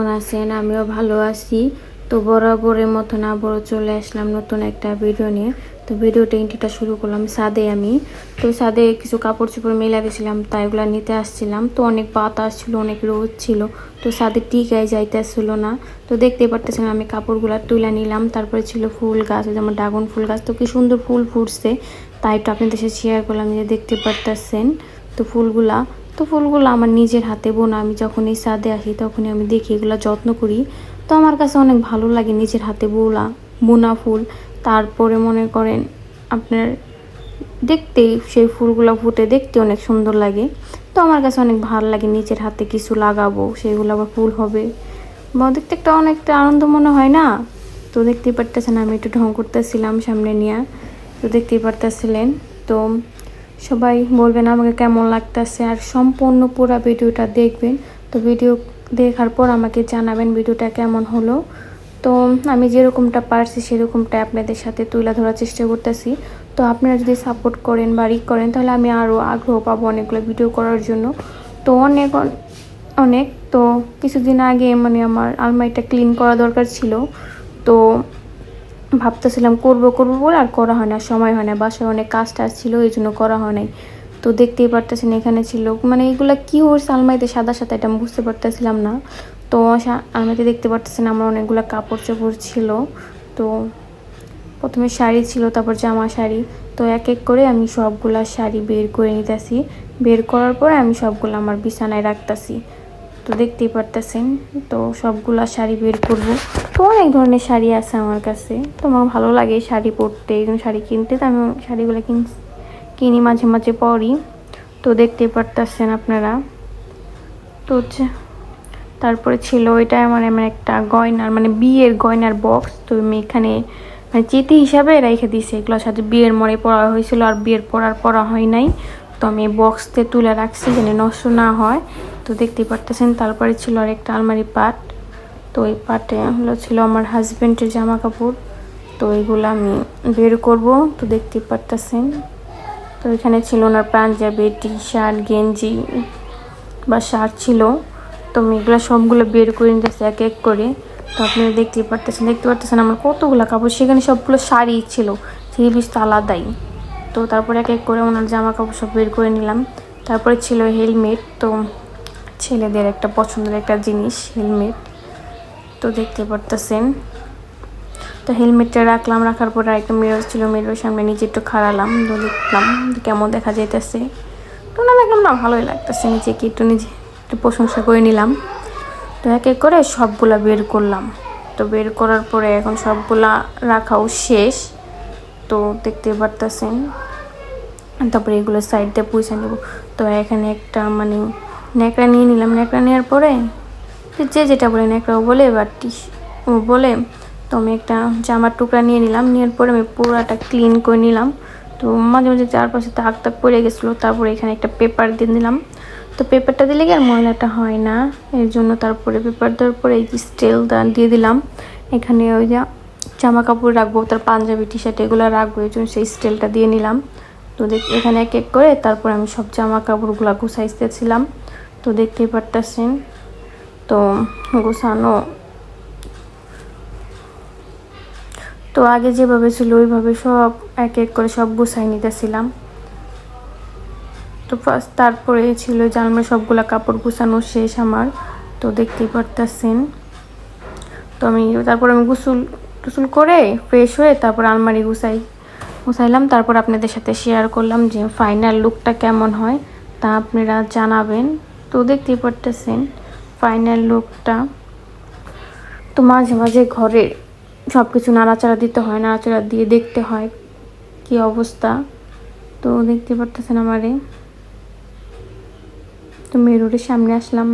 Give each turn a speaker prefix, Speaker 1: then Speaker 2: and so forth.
Speaker 1: কেমন আছেন? আমিও ভালো আছি। তো বরাবরের মতন আবারও চলে আসলাম নতুন একটা ভিডিও নিয়ে। তো ভিডিওটা ইন্টিটা শুরু করলাম সাদে আমি। তো সাদে কিছু কাপড় চোপড় মেলা গেছিলাম, তাই এগুলো নিতে আসছিলাম। তো অনেক বাতাস ছিল, অনেক রোদ ছিল। তো সাদে টিকায় যাইতে আসছিল না। তো দেখতে পারতেছেন আমি কাপড়গুলো তুলে নিলাম। তারপরে ছিল ফুল গাছ যেমন ড্রাগন ফুল গাছ। তো কি সুন্দর ফুল ফুটছে। তাই একটু আপনাদের সাথে শেয়ার করলাম যে দেখতে পারতেছেন তো ফুলগুলা। তো ফুলগুলো আমার নিজের হাতে বোনা। আমি যখন এই সাদে আসি, তখনই আমি দেখি এগুলো যত্ন করি। তো আমার কাছে অনেক ভালো লাগে নিজের হাতে বোলা বোনা ফুল। তারপরে মনে করেন আপনার দেখতে সেই ফুলগুলো ফুটে দেখতে অনেক সুন্দর লাগে। তো আমার কাছে অনেক ভালো লাগে নিজের হাতে কিছু লাগাবো, সেগুলো আবার ফুল হবে। বা দেখতে একটা অনেকটা আনন্দ মনে হয় না? তো দেখতেই পারতেছেন আমি একটু ঢং করতেছিলাম সামনে নিয়ে। তো দেখতেই পারতেছিলেন। তো সবাই বলবেন আমাকে কেমন লাগতেছে আর সম্পূর্ণ পুরো ভিডিওটা দেখবেন। তো ভিডিও দেখার পর আমাকে জানাবেন ভিডিওটা কেমন হলো। তো আমি যেরকমটা পারছি সেরকমটা আপনাদের সাথে তুলে ধরার চেষ্টা করতেছি। তো আপনারা যদি সাপোর্ট করেন বা রিক করেন, তাহলে আমি আরও আগ্রহ পাবো অনেকগুলো ভিডিও করার জন্য। তো অনেক অনেক, তো কিছুদিন আগে মানে আমার আলমারিটা ক্লিন করা দরকার ছিল। তো ভাবতেছিলাম করব করব বলে আর করা হয় না সময় হয় না। বাসায় অনেক কাজ টাজ ছিল, এই জন্য করা হয় নাই। তো দেখতেই পারতেছেন এখানে ছিল। মানে এগুলো কী হচ্ছে আলমারিতে সাদা সাদা, এটা আমি বুঝতে পারতেছিলাম না। তো আলমারিতে দেখতে পারতেছেন আমার অনেকগুলো কাপড় চোপড় ছিল। তো প্রথমে শাড়ি ছিল, তারপর জামা শাড়ি। তো এক এক করে আমি সবগুলা শাড়ি বের করে নিতেছি। বের করার পরে আমি সবগুলো আমার বিছানায় রাখতেছি। তো দেখতেই পারতেছেন। তো সবগুলা শাড়ি বের করব। তো অনেক ধরনের শাড়ি আছে আমার কাছে। তো আমার ভালো লাগে শাড়ি পরতে। শাড়ি কিনতে তো আমি শাড়িগুলো কিন কিনি মাঝে মাঝে পরি। তো দেখতেই পারতেছেন আপনারা। তো হচ্ছে, তারপরে ছিল ওইটা আমার এমন একটা গয়নার মানে বিয়ের গয়নার বক্স তো আমি এখানে মানে চিঠি হিসাবে রেখে দিয়েছি এগুলো। সাথে বিয়ের মরে পড়া হয়েছিল আর বিয়ের পড়ার পড়া হয় নাই। তো আমি বক্সতে তুলে রাখছি যেন নষ্ট না হয়। তো দেখতেই পারতেছেন, তারপরে ছিল আর একটা আলমারি পাট। তো ওই পাটে হলো ছিল আমার হাজব্যান্ডের জামা কাপড় তো এগুলো আমি বের করব, তো দেখতেই পারতেছেন। তো এখানে ছিল ওনার পাঞ্জাবি টি শার্ট গেঞ্জি বা শার্ট ছিল। তো আমি এগুলো সবগুলো বের করে নিতেছি এক এক করে। তো আপনারা দেখতেই পারতেছেন, দেখতে পারতেছেন আমার কতগুলো কাপড়, সেখানে সবগুলো শাড়ি ছিল থ্রি পিস তো আলাদাই। তো তারপরে এক এক করে ওনার জামা কাপড় সব বের করে নিলাম। তারপরে ছিল হেলমেট তো ছেলেদের একটা পছন্দের একটা জিনিস, হেলমেট। তো দেখতে পারতেছেন। তো হেলমেটটা রাখলাম, রাখার পরে একটা মিরর ছিল মিরর সামনে নিচে একটু খাড়ালাম দেখলাম, কেমন দেখা যাইতেছে। তো না, দেখলাম না, ভালোই লাগতেছে, নিজেকে একটু নিজে একটু প্রশংসা করে নিলাম। তো এক এক করে সবগুলা বের করলাম। তো বের করার পরে এখন সবগুলা রাখাও শেষ। তো দেখতে পারতেছেন। তারপরে এগুলো সাইড দিয়ে পুষে নেব। তো এখানে একটা মানে ন্যাকড়া নিয়ে নিলাম। ন্যাকড়া নেওয়ার পরে যে যেটা বলে ন্যাকড়াও বলে এবার টিস, ও বলে, তো আমি একটা জামার টুকরা নিয়ে নিলাম। নেওয়ার পরে আমি পুরোটা ক্লিন করে নিলাম। তো মাঝে মাঝে চারপাশে তাক তাক পড়ে গেছিল। তারপরে এখানে একটা পেপার দিয়ে দিলাম। তো পেপারটা দিলে কি আর ময়লাটা হয় না? এর জন্য তারপরে পেপার দেওয়ার পরে এই স্টেল দিয়ে দিলাম। এখানে ওই যে জামা কাপড় রাখব, তার পাঞ্জাবি টি শার্ট এগুলো রাখব, এই জন্য সেই স্টেলটা দিয়ে নিলাম। তো দেখ, এখানে এক এক করে তারপর আমি সব জামা কাপড়গুলো গুছাইতেছিলাম। তো দেখতেই পারতেছেন। তো গোছানো। তো আগে যেভাবে ছিল ওইভাবে সব এক এক করে সব গুছাই নিতেছিলাম। তো ফার্স্ট তারপরে ছিল জানলার সবগুলা কাপড় গুছানো শেষ আমার। তো দেখতেই পারতেছেন। তো আমি তারপর আমি গোসল টুসুল করে ফ্রেশ হয়ে তারপর আলমারি গুছাই। গুছাইলাম তারপর আপনাদের সাথে শেয়ার করলাম যে ফাইনাল লুকটা কেমন হয়, তা আপনারা জানাবেন। তো দেখতেই পারতেছেন ফাইনাল লুকটা তো মাঝে মাঝে ঘরে সব কিছু নাড়াচাড়া দিতে হয়, নাড়াচাড়া দিয়ে দেখতে হয় কি অবস্থা। তো দেখতে পারতেছেন আমারে। তো মেরুরের সামনে আসলাম